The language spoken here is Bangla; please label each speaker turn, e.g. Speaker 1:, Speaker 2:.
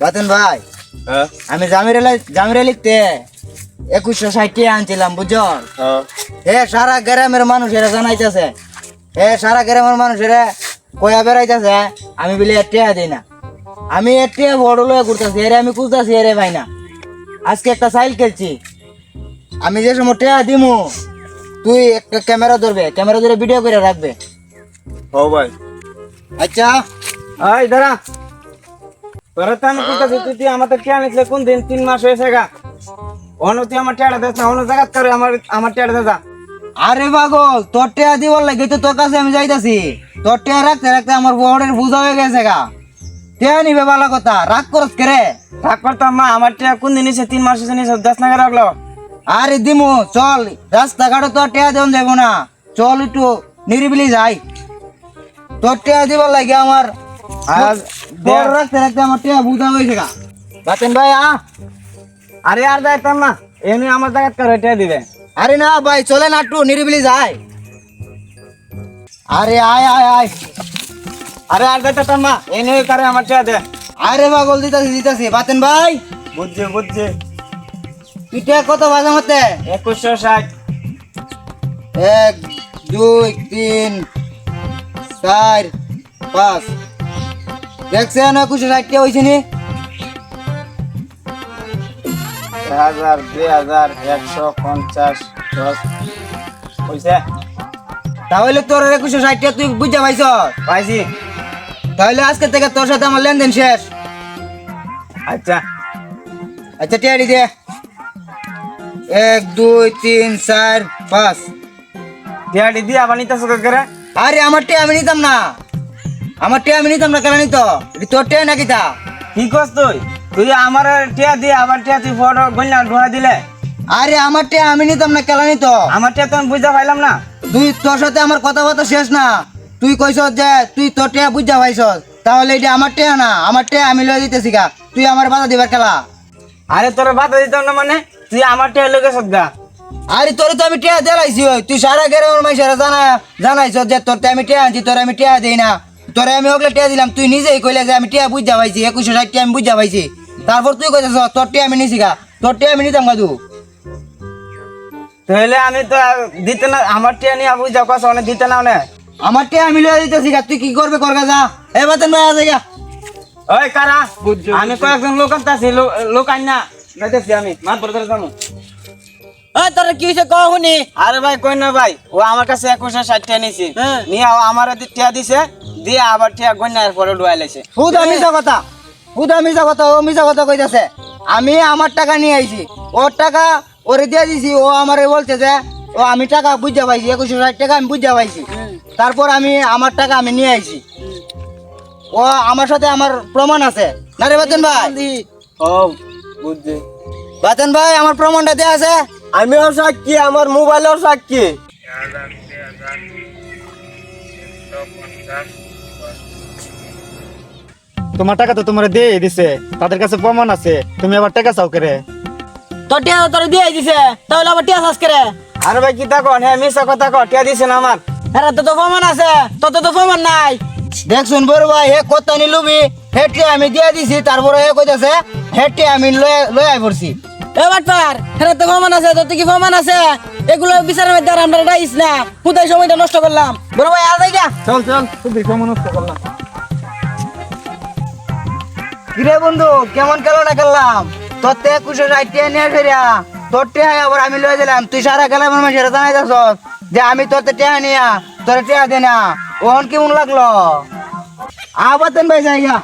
Speaker 1: বাতেন ভাই
Speaker 2: হ্যাঁ?
Speaker 1: আমি জামিরে জামিরে লিখতে একুশশো ষাট টাকা আনছিলাম বুঝছ? হে সারা গ্রামের মানুষেরা জানাইতেছে। এ সারা গ্রামের মানুষেরা কয়া বেড়াইতেছে আমি বলি টেয়া দিই না। আমি টেয়া বড় লয়ে ঘুরতেছি এরে আমি খুঁজতেছি এরে ভাই না। আজকে একটা সাইল খেলছি। আমি যে সময় টেয়া দিমু তুই একটা ক্যামেরা ধরবে ক্যামেরা ধরে ভিডিও করে রাখবে।
Speaker 2: ও ভাই।
Speaker 1: আচ্ছা
Speaker 3: এই দাঁড়া। আমি তিন
Speaker 1: আরে পাগল, তোর টেয়া দিবার লাগে তোর কাছে আমি যাইতাছি। তোর টেয়া রাখতে রাখতে আমার বড়ের বুঝা হয়ে গেছে গা। টেয়া নিবে ভালো কথা, রাগ করস কে রে?
Speaker 3: থাক করতাম মা আমার টিয়া কোন দিন নিছে, তিন মাস হয়েছে নিছে, দশ রাখল।
Speaker 1: আরে দিমু, চল, রাস্তাঘাটে তোর টেয়া দেন যাব না। চল একটু নিরিবিলি যাই। তোর টেয়া দিবার লাগে আমার
Speaker 3: আর
Speaker 1: বড় রাখতে রাখতে আমার টেয়া বুঝা হয়েছে ভাই আ
Speaker 3: আরে আর যাইতাম না। এমনি আমার জায়গা করে টিয়া দিবে।
Speaker 1: আরে ভাই আরে আয় আয় আয়।
Speaker 3: আরে আর যাইতাম না এনে আমার টিয়া দে।
Speaker 1: আরে পাগল, দিতাছি দিতাছি। বাতেন ভাই।
Speaker 3: বুঝছে বুঝছে।
Speaker 1: টেয়া, কত বাজে মতে?
Speaker 3: একুশশো ষাট।
Speaker 1: এক, দুই, তিন, চার, পাঁচ। দেখছেন একুশে ষাটটা হয়েছে নি?
Speaker 3: হাজার দুই হাজার একশো পঞ্চাশ দশ। পয়সা
Speaker 1: তাহলে তোর একুশে ষাটটা তুই বুঝতে পাইছ?
Speaker 3: পাইছি।
Speaker 1: তাহলে আজকে থেকে তোর সাথে আমার লেনদেন শেষ।
Speaker 3: আচ্ছা।
Speaker 1: আচ্ছা টিয়ারি দে। এক দুই তিন চার পাঁচ।
Speaker 3: টিয়াটি দিয়ে আবার নিতে করে?
Speaker 1: আরে আমার টিয়া আমি নিতাম না। আমার টিয়া আমি নিতাম না কেন নিত? তোর টিয়া নাকি তা?
Speaker 3: কি করছ তুই? তুই আমার টিয়া দিয়ে আবার টিয়া তুই ফটো গন্যা ঢোয়া দিলে?
Speaker 1: আরে আমার টিয়া আমি নিতাম না কেন নিত?
Speaker 3: আমার টিয়া তো আমি বুঝতে পাইলাম না।
Speaker 1: তুই তোর সাথে আমার কথাবার্তা শেষ না। তুই কইস যে তুই তোর টিয়া বুঝা পাইছ তাহলে এটা আমার টিয়া না। আমার টিয়া আমি লয়ে দিতেছি গা। তুই আমার বাধা দিবার খেলা।
Speaker 3: আরে তোর বাধা দিতাম না মানে? তুই আমার টিয়া লোকে সদ্গা
Speaker 1: আরে তোর তো আমি টিয়া দেলাইছি তুই সারা গ্রামের মাইসেরা জানা জানাইছ যে তোর আমি টিয়া আনছি তোর আমি টিয়া দেই না। তোরে আমি ওগুলো টিয়া দিলাম তুই নিজেই কইলে যে আমি টিয়া বুঝা পাইছি একুশশো ষাট টিয়া আমি বুঝা পাইছি। তারপর তুই কইতেছ তোর টিয়া আমি নিছি গা তোর টিয়া আমি নিতাম গাদু
Speaker 3: তাহলে আমি তো দিতে না আমার টিয়া নিয়ে বুঝ যাও কস অনেক দিতে না।
Speaker 1: আমার টিয়া আমি লয়ে দিতেছি গা তুই কি করবে করগা যা। এ বাতেন ভাই আছে গা।
Speaker 3: ওই কারা? আমি কয়েকজন লোক আনতাছি লোক আন না যাইতেছি আমি মাত বড়
Speaker 1: তোর কি কহ শুনি?
Speaker 3: আরে ভাই কই না ভাই ও আমার কাছে একুশশো ষাট টিয়া নিছে।
Speaker 1: হ্যাঁ।
Speaker 3: নিয়ে ও আমার দি- টিয়া দিছে দিয়ে আবার টিয়া গন্যার পরে ডুয়াই লাইছে
Speaker 1: হুদা মিছা কথা হুদা মিছা কথা ও মিছা কথা কইতাছে। আমি আমার টাকা নিয়ে আইছি ওর টাকা ওরে দিয়ে দিছি ও আমারে বলছে যে ও আমি টাকা বুঝা পাইছি একুশশো ষাট টাকা আমি বুঝা পাইছি। তারপর আমি আমার টাকা আমি নিয়ে আইছি। ও আমার সাথে আমার প্রমাণ আছে। না রে বাতেন ভাই?
Speaker 3: ও বুঝছি।
Speaker 1: বাতেন ভাই আমার প্রমাণটা দেয়া আছে?
Speaker 3: আমিও সাক্ষী আমার মোবাইলেও সাক্ষী।
Speaker 4: তোমার টাকা তো তোমার দিয়ে দিছে। তাদের কাছে প্রমাণ আছে। তুমি আবার টাকা চাও করে?
Speaker 1: তোর টিয়া তোর দিয়ে দিছে। তাহলে আবার টিয়া সাজ করে?
Speaker 3: আরে ভাই কি তা কন? হ্যাঁ মিশা কথা কন। টিয়া দিছে না আমার।
Speaker 1: হ্যাঁ তো তো প্রমাণ আছে। তোর তো প্রমাণ নাই। দেখ শুন বড় ভাই হে কত নিলুবি হেটে আমি দিয়ে দিছি তারপরে হে কইতাছে হেটে আমি লয়ে লয়ে আই পড়ছি।
Speaker 5: এ বাটপার হেরা তো প্রমাণ আছে তোর কি প্রমাণ আছে? এগুলো বিচারের মধ্যে আর আমরা রাইস না। কোথায় সময়টা নষ্ট করলাম।
Speaker 1: বড় ভাই আজ
Speaker 4: চল চল তুই দেখে মনে করলাম।
Speaker 1: কিরে বন্ধু, কেমন খেলো না খেললাম তোর তে একুশে ষাটটিয়া নিয়ে ফেরিয়া। তোর টেহাই আবার আমি লয়ে দিলাম তুই সারা গেলাম আমার সেটা জানাই যাস যে আমি তোর টেহা নিয়া, তোর টেহা দে না ওহন কেমন লাগল? আবার ভাই যাই গা